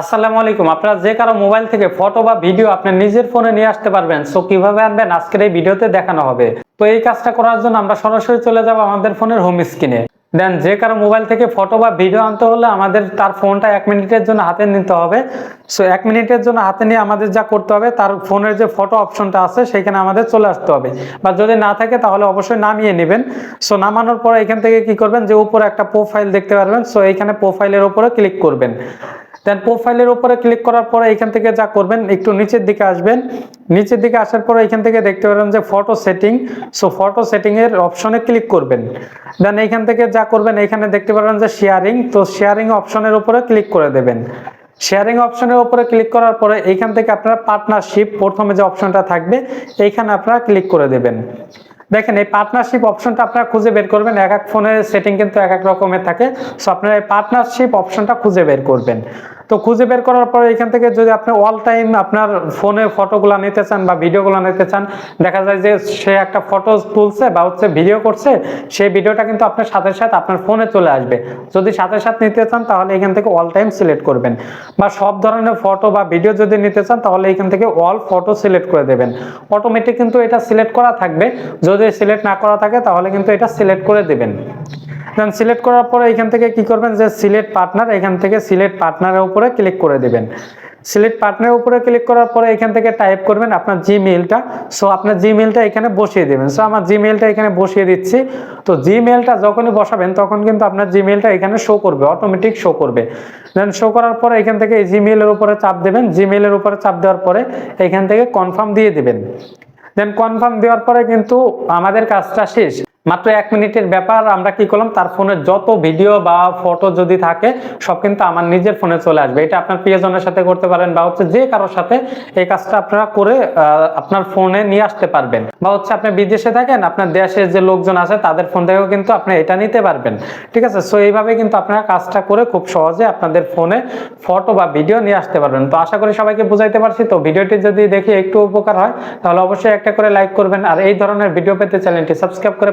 আসসালামু আলাইকুম। আপনারা যে কারও মোবাইল থেকে ফটো বা ভিডিও আপনার নিজের ফোনে নিয়ে আসতে পারবেন, সো কীভাবে আনবেন আজকের এই ভিডিওতে দেখানো হবে। তো এই কাজটা করার জন্য আমরা সরাসরি চলে যাব আমাদের ফোনের হোম স্ক্রিনে দেন যে কারও মোবাইল থেকে ফটো বা ভিডিও আনতে হলে আমাদের তার ফোনটা এক মিনিটের জন্য হাতে নিতে হবে। সো এক মিনিটের জন্য হাতে নিয়ে আমাদের যা করতে হবে, তার ফোনের যে ফটো অপশনটা আছে, সেখানে আমাদের চলে আসতে হবে। বা যদি না থাকে, তাহলে অবশ্যই নামিয়ে নেবেন। সো নামানোর পর এখান থেকে কি করবেন, যে উপরে একটা প্রোফাইল দেখতে পারবেন, সো এইখানে প্রোফাইলের উপরে ক্লিক করবেন। দেন প্রোফাইলের উপরে ক্লিক করার পরে এখান থেকে যা করবেন, একটু নিচের দিকে আসবেন। নিচের দিকে আসার পরে এখান থেকে দেখতে পারেন যে photo setting so photo setting এর অপশনে ক্লিক করবেন। দেন এখান থেকে যা করবেন, এখানে দেখতে পারেন যে শেয়ারিং তো শেয়ারিং অপশনের উপরে ক্লিক করে দেবেন। শেয়ারিং অপশনের উপরে ক্লিক করার পরে এইখান থেকে আপনারা পার্টনারশিপ প্রথমে যে অপশনটা থাকবে এইখানে আপনারা ক্লিক করে দেবেন। দেখেন, এই পার্টনারশিপ অপশনটা আপনারা খুঁজে বের করবেন। এক এক ফোনের সেটিং কিন্তু এক এক রকমের থাকে। সো আপনারা এই পার্টনারশিপ অপশনটা খুঁজে বের করবেন। তো খুঁজে বের করার পরে এখান থেকে যদি আপনি অল টাইম আপনার ফোনে ফটোগুলো নিতে চান বা ভিডিওগুলো নিতে চান, দেখা যায় যে সে একটা ফটো তুলছে বা হচ্ছে ভিডিও করছে, সেই ভিডিওটা কিন্তু আপনার সাথে সাথে আপনার ফোনে চলে আসবে। যদি সাথে সাথে নিতে চান, তাহলে এখান থেকে অল টাইম সিলেক্ট করবেন। বা সব ধরনের ফটো বা ভিডিও যদি নিতে চান, তাহলে এখান থেকে অল ফটো সিলেক্ট করে দেবেন। অটোমেটিক কিন্তু এটা সিলেক্ট করা থাকবে। যদি সিলেক্ট না করা থাকে, তাহলে কিন্তু এটা সিলেক্ট করে দেবেন। দেন সিলেক্ট করার পরে এখান থেকে কি করবেন? যে সিলেক্ট পার্টনার এখান থেকে সিলেক্ট পার্টনারের উপরে ক্লিক করে দেবেন। সিলেক্ট পার্টনারের উপরে ক্লিক করার পরে এখান থেকে টাইপ করবেন আপনার জিমেইলটা সো আপনার জিমেইলটা এখানে বসিয়ে দেবেন। সো আমার জিমেইলটা এখানে বসিয়ে দিচ্ছি। তো জিমেইলটা যখনই বসাবেন, তখন কিন্তু আপনার জিমেইলটা এখানে শো করবে অটোমেটিক শো করবে। দেন শো করার পরে এখান থেকে জিমেইলের উপরে চাপ দেবেন। জিমেইলের উপরে চাপ দেওয়ার পরে এখান থেকে কনফার্ম দিয়ে দিবেন। দেন কনফার্ম দেওয়ার পরে কিন্তু আমাদের কাজটা শেষ। মাত্র এক মিনিটের ব্যাপার, আমরা কি করলাম? তার ফোনে যত ভিডিও বা ফটো যদি থাকে, সব কিন্তু আমার নিজের ফোনে চলে আসবে। এটা আপনার প্রিয়জনের সাথে করতে পারেন বা হচ্ছে যে কারোর সাথে এই কাজটা আপনারা করে আপনার ফোনে নিয়ে আসতে পারবেন। বা হচ্ছে আপনি বিদেশে থাকেন, আপনার দেশের যে লোকজন আছে, তাদের ফোন থেকেও কিন্তু আপনি এটা নিতে পারবেন। ঠিক আছে? সো এইভাবে কিন্তু আপনারা কাজটা করে খুব সহজে আপনাদের ফোনে ফটো বা ভিডিও নিয়ে আসতে পারবেন। তো আশা করি সবাইকে বুঝাইতে পারছি। তো ভিডিওটি যদি দেখে একটু উপকার হয়, তাহলে অবশ্যই একটা করে লাইক করবেন। আর এই ধরনের ভিডিও পেতে চ্যানেলটি সাবস্ক্রাইব করে